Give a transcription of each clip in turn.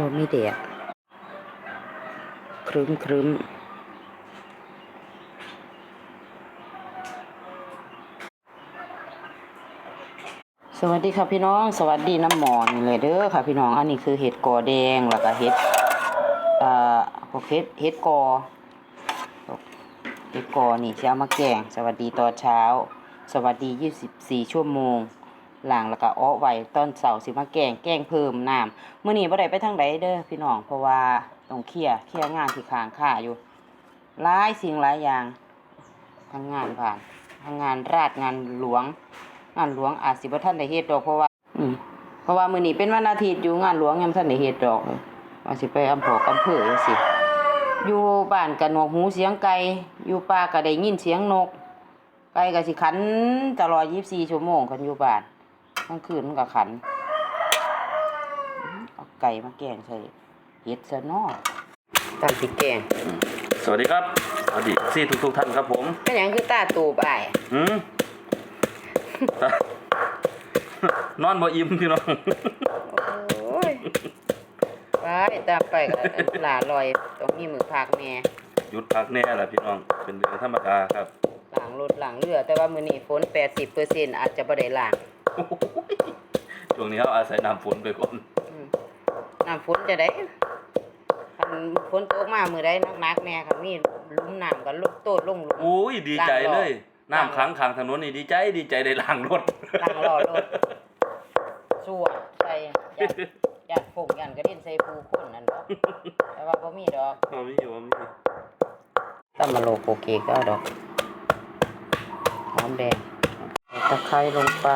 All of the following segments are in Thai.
บ่มีแดดครึ้มครึ้มสวัสดีค่ะพี่น้อง สวัสดีน้ำหมอนเลยเด้อค่ะพี่น้อง อันนี้คือเห็ดกอแดงแล้วก็เห็ดเอ่อพวกเห็ดเห็ดกอเห็ดกอนี่สิเอามาแกง สวัสดีตอนเช้า สวัสดี 24 ชั่วโมง หลังแล้วก็อ้อไว้ตอนเสาร์สิมาแกงแกงเพิ่มน้ำมื้อนี้บ่ได้ไปทางใดเด้อพี่น้องเพราะว่าต้องเคลียร์เคลียร์งานที่ค้างค่าอยู่หลายสิ่งหลายอย่างทั้งงานผ่านทั้งงานราชงานหลวง งานหลวงอาจสิบ่ทันได้เฮ็ดดอกเพราะว่า อืมเพราะว่ามื้อนี้เป็นวันอาทิตย์อยู่งานหลวงยังบ่ทันได้เฮ็ดดอกเลยว่าสิไปอำเภออำเภอจังซี่อยู่บ้านก็หนวกหูเสียงไก่อยู่ป่าก็ได้ยินเสียงนกไก่ก็สิขันตลอด24ชั่วโมงคันอยู่บ้าน กลางคืนมันก็ขัน เอาไก่มาแกงใส่เห็ดซะเนาะตำพริกแกงสวัสดีครับ สวัสดีซี่ทุกทุกๆท่านครับผมเป็นหยังคือตาตูบอ้ายหืมนอนบ่อิ่มพี่น้องโอ้ยไปตามไปก็หลาลอยต้องมีมือพากแม่หยุดพักแน่แหละพี่น้อง เป็นเรื่องธรรมดาครับล้างรถล้างเรือ แต่ว่ามื้อนี้ฝน80%อาจจะบ่ได้ล้าง ช่วงนี้เขาอาศัยน้ำฝนไปก่อนอืมน้ำฝนจะได้คันฝนตกมามื้อใดหนักๆแม่คันมีหลุมน้ำก็ลุกโตดลงหลุม อุ้ยดีใจเลย ล้างรถน้ำขังขังถนนนี่ดีใจดีใจได้ล้างรถล้างรอรถสวดใส่ยันยันผงยันกระเด็นใส่ปูคนนั่นดอกแต่ว่าบ่มีดอกอ๋อมีอยู่ว่ามีตำมะโลโปเกก็เอาดอกหอมแดงตะไคร้ลงไป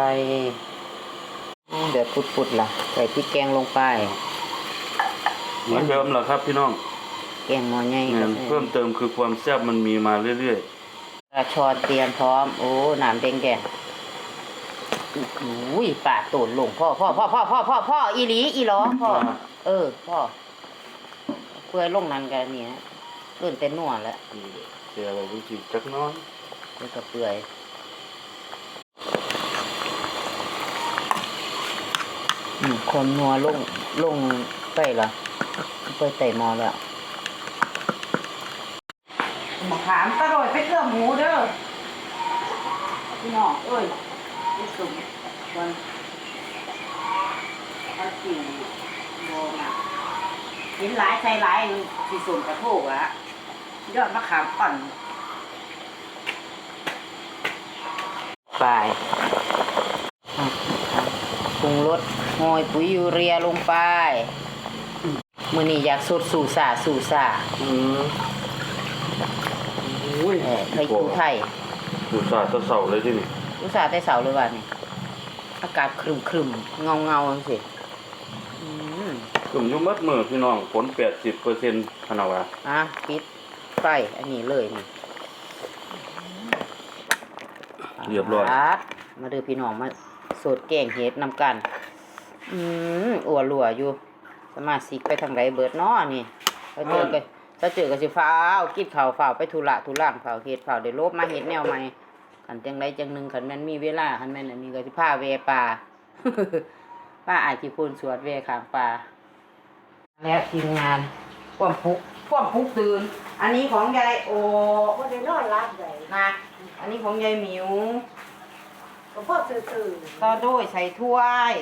อืมเดือดปุดๆล่ะ ใส่พริกแกงลงไปเหมือนเดิมแหละครับพี่น้องแกงหม้อใหญ่เนี่ยก็เพิ่มเติมคือความแซ่บมันมีมาเรื่อยกระชอนเตรียมพร้อม โอ้น้ำแดงแกงอุ้ยปาดตูนลงพ่อพ่อพ่อพ่อพ่อพ่อพ่ออีหลีอีหลอพ่อเออ พ่อเพื่อลงนั้นกันเนี่ยเลื่อนเต้นนัวแล้วๆนี่เสียอะไรวิธีจักหน้อยเดี๋ยวก็เปื่อย อืมคนนัวลงลงไปเหรอไปไต่หมอแล้วมะขามตะโรยไปเกลือหมูเด้อพี่น้องเอ้ยไปสุ่มคนเขาจริงโบมาเห็นหลายใส่หลายสีสุ่มกระโถกอะยอดมะขามอ่อนไปปรุงรส โอยปุ๋ยยูเรียลงไปมือนี้อยากสดสู่สาสู่สาอืมอุ้ยเออไทยคูไทยดูสาดเสาๆเลยที่นี่อุตส่าห์ได้เสาเลยวันนี้อากาศครึมครึมเงาเงาๆจังสิอืมกลุ่มอยุ่มัดมือพี่น้องฝนแปดสิบเปอร์เซ็นต์พะนาวะอะปิดไฟอันนี้เลยนี่เรียบร้อยปัดมาเดูพี่น้องมาสดแกงเห็ดนำกัน อืมอัวรัวอยู่ สมาชิกไปทางไหนเบิดเนาะนี่ไปเจอกันถ้าเจอกันสิฟ้าวกินข้าวฟ้าวไปธุระธุร่างฟ้าวเฮ็ดฟ้าวได้ลบมาเฮ็ดแนวใหม่คันจังไดจังหนึงคันแม่นมีเวลาคันแม่นอันนี้ก็สิพาแวป่า ป้าอาจสิพูนสวดแวข้างป่า แล้วทีมงานพวมพุกพวมพุกตื่น อันนี้ของยายโอบ่ได้นอนรับได้นะอันนี้ของยายหมิวก็พ่อซื่อต่อด้วยใส่ถ้วย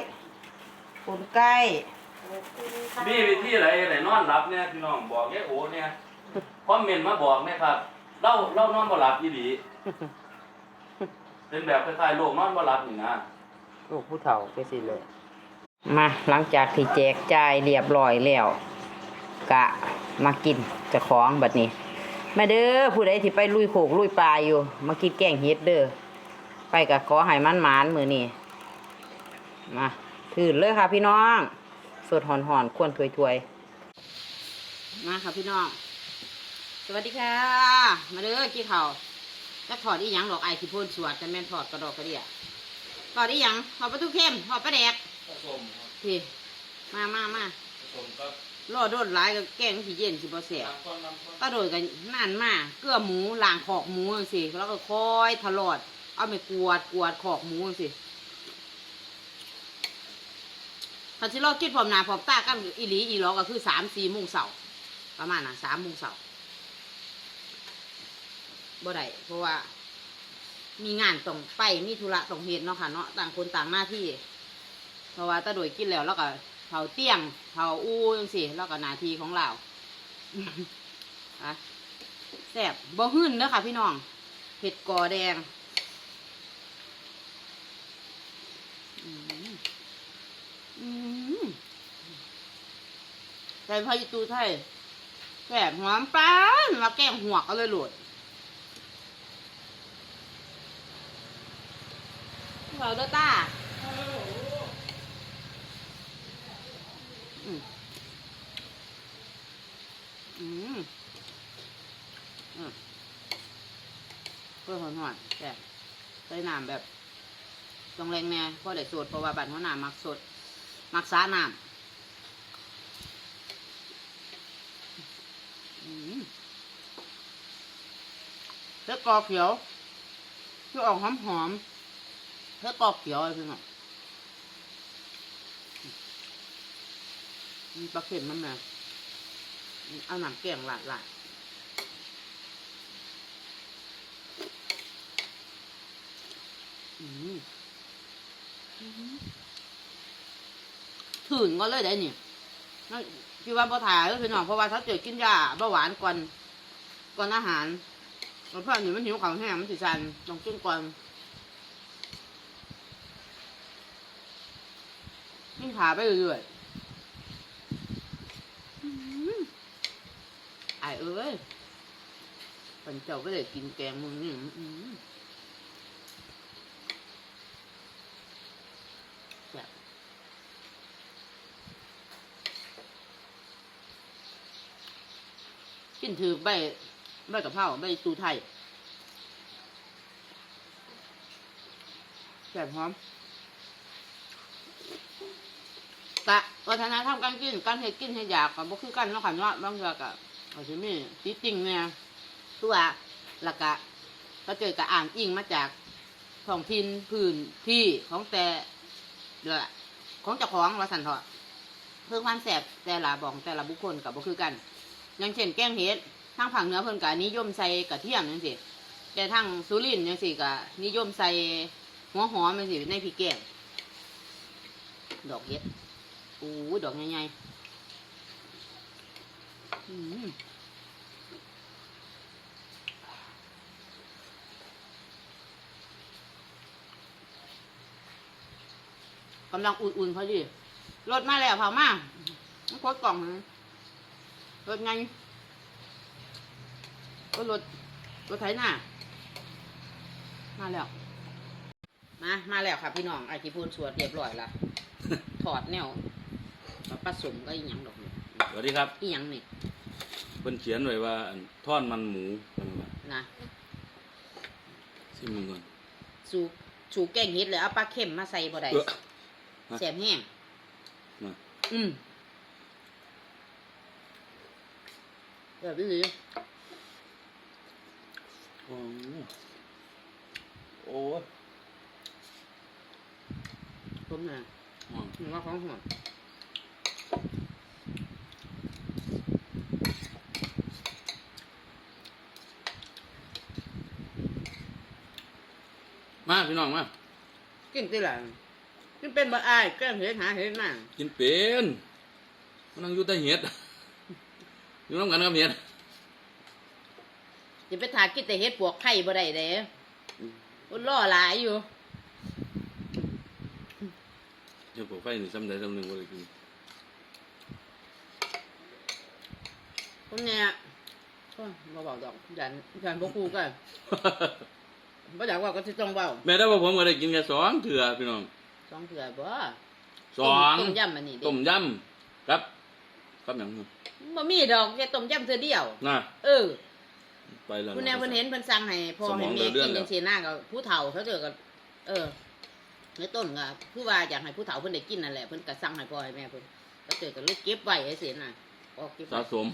ปุนไก่ๆมีวิธีอะไรไหนนอนหลับเนี่ยพี่น้องบอกแค่โอ้เนี่ยคอมเมนต์มาบอกเนี่ยครับเล่าเล่านอนบ่หลับอีหลีเป็นแบบคล้ายๆโรคนอนบ่หลับนี่นะลูกผู้เฒ่าไปสิเลยมาหลังจากที่แจกจ่ายเรียบร้อยแล้วกะมากินเจะของบัดนี้แม่เด้อผู้ใดที่ไปลุยโขกลุยปลาอยู่ มากินแกงเฮ็ดเด้อไปกะขอให้มันหมานมือนี่มา ถือเลยค่ะ พี่น้อง สดหอนหอนๆควรถวยถวยๆมาค่ะพี่น้อง สวัสดีค่ะ มาเด้อกี่เขาวจะถอดอีหยังหรอกไอ้ที่พ่นสวดจะแม่นถอดกระดอกกระเดียถอดอีหยังถอดประตูเข้มถอดประแดกผสมพี่มามามาผสมกับรอโดนหลายก็แกงสิเย็นสิบ่แสบน้ำข้นน้ำข้นตาโดยกันนานมาเกลือหมูล้างขอกหมูจังซี่แล้วก็ค่อยทลอด เอาไปกวาดกวาดขอกหมูจังซี่ ถ้าที่เราคิดพร้อมหน้าพร้อมตากันอีหลีอีหลอก็คือสามสี่โมงเสาร์ประมาณน่ะสามโมงเสาร์บ่ได้เพราะว่า มีงานต้องไปมีธุระต้องเฮ็ดเนาะค่ะเนาะต่างคนต่างหน้าที่ เพราะว่าตาโดยกินแล้วเราก็เผาเตี้ยงเผาอู้จังสิแล้วก็หนาทีของเราอะแซ่บบ่หื้นเด้อค่ะ พี่น้องเห็ดกอแดงอืมอืม ใส่พายุตูไทยแซ่บหอมปลามาแกงหัวกเอาเลยหลดเราเด้อตาอืมอืมอืมเพื่อหอนหอนแต่ใส่น้ำแบบต้องแรงแน่เพราะได้สดเพราะว่าบัตรหัวหน้ามักสดมักสาน้ำอืม เพื่อกอเขียวเพื่อออกหอมหอมๆเพื่อกอเขียวอะไรพี่น้องมีปลาเข็มมันมาเอาหนังแกงหลาดหลาดอืมอืมถืนก็เลยได้นี่ นั่นคือว่าบ่ถ่ายก็คือน้องเพราะว่าถ้าเจอกินยาเบาหวานก่อนก่อนอาหารแล้วเพื่อนนี่มันหิวของแห้งมันสิซันต้องกินก่อนกินขาไปเรื่อยๆอืมไอายเอ้ยปันเจ้าก็เลยกินแกงมึงนี่อืมแซ่บ กินถือใบใบกะเพราใบตูไทยแซ่บหอมกะวัฒนธรรมการกินการเฮ็ดกินให้อยากกับบ่คือกันเนาะค่ะเนาบางเทื่อก็อาจจะมีติดจริงเนี่ยตัวแล้วก็ก็เจอกับอ่างอิงมาจากท้องถิ่นพื้นที่ของแต่เดือของเจ้าของว่าสันเถอะเพิ่งความแสบแต่ละบองแต่ละบุคคลกับบ่คือกัน อย่างเช่นแกงเห็ดทางภาคเหนือเพิ่นก็นิยมใส่กระเทียมจังซี่แต่ทางสุรินทร์จังซี่ก็นิยมใส่หัวหอมจังซี่ในพริกแกงดอกเห็ดโอ้ดอกใหญ่ๆอืมกำลังอุ่นๆพอดีรถมาแล้วเผามามันโคตรกล่องเลย รถไงรถรถรถไถหน้ามาแล้ว มามาแล้วค่ะพี่น้องไอที่พูนสวดเรียบร้อยแล้วถอดแนวมาผสมก็อีหยังดอกนี่สวัสดีครับอีหยังนี่เพิ่นเขียนไว้ว่าอันท่อนมันหมูเพิ่นว่านะซิมึงก่อน สูสูแกงเฮ็ดเลยเอาปลาเค็มมาใส่บ่ได้เอ้อ ฮะ แสบแห้งมา อืม แบบนี้โอ้โอ้ยผมน่ะอ๋อหนูว่าของหัวมาพี่น้องมากินติล่ะกินเป็นบ่อายแกงเฮ็ดหาเฮ็ดมากินเป็นมันนั่งอยู่ใต้เห็ด อยู่น้ำกันกับเห็ดสิไปทากินแต่เฮ็ดปวกไข่บ่ได้เด้อุล่อหลายอยู่เดี๋ยวผมไฟนี่ซ้ำใดซ้ำหนึ่งบ่ได้กินผมเนี่ยโอ้ยบ่เว้าดอกยันยันบ่คู่กันบ่อยากเว่าก็สิต้องเว้าแม่ได้ว่าผมก็ได้กินแค่สองเถื่อพี่น้องสองเถื่อบ่สองต้มยำอันนี้เด้ต้มยำครับ ครับอย่างนึงบ่มีดอกแค่ต้มยำเทื่อเดียว น่ะเออไปแล้วผู้แนวเพิ่นเห็นเพิ่นสั่งให้พ่อสมให้องแม่เดือดกินแล้วจังซี่หน้าก็ผู้เฒ่าเขาเจอก็เออในต้นก็คือว่าอยากให้ผู้เฒ่าเพิ่นได้กินนั่นแหละเพิ่นก็สั่งให้พ่อให้แม่เพิ่นก็เจอก็เลยเก็บไว้ให้เสียน่ะออกเก็บไว้สะสม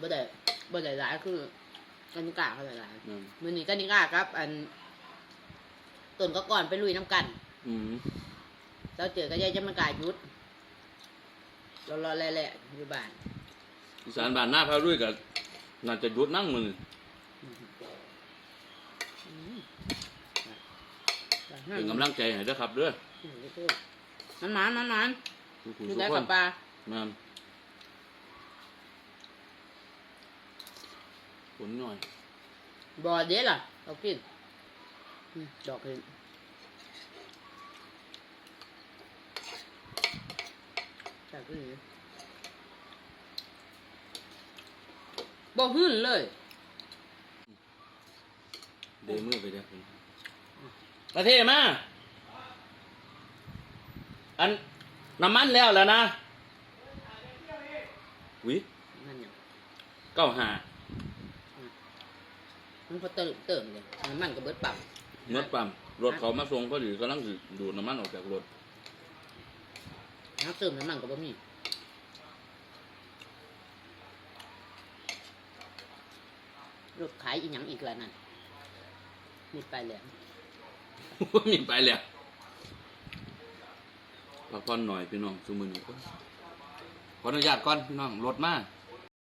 บ่ได้บ่ได้หลายคือกันนิกาเขาได้หลายอืมมื้อนี้กันนิกาครับ อันต้นก็ก่อนไปลุยน้ำกัน อืมเราเจอก็ยายจะมากายยุ ดรอรอแหละๆอยู่บ้านอีสานบ้านหน้าพาด้วยกับน่าจะหยุดนั่งมือเป็นกำลังใจให้ด้วยครับเด้อมันหมานมันหมานทุกคนอยู่ทุได้กคกับนปลาแม่นผลหน่อย บอเด้ล่ะเอากินอืมดอกเห็น จากนี้บ่หื้นเลยเดมือไปเด้อประเทศมาอันน้ำมันแล้วแล้วนะวินั่นเนี่ยเก้าหามันพอเติมเติมเลยน้ำมันก็เบิดปั๊มเมื่อปั๊มรถเขามาส่งพอดีกำลังสิดูดน้ำมันออกจากรถ น้ำเติมน้ำมันก็บ่มีรถขายอีหยังอีกแล้วนั่นมีไปแล้วมีไปแล้วพักผ่อนหน่อยพี่น้องซุมือนี้ขออนุญาตก่อนพี่น้องรถมาก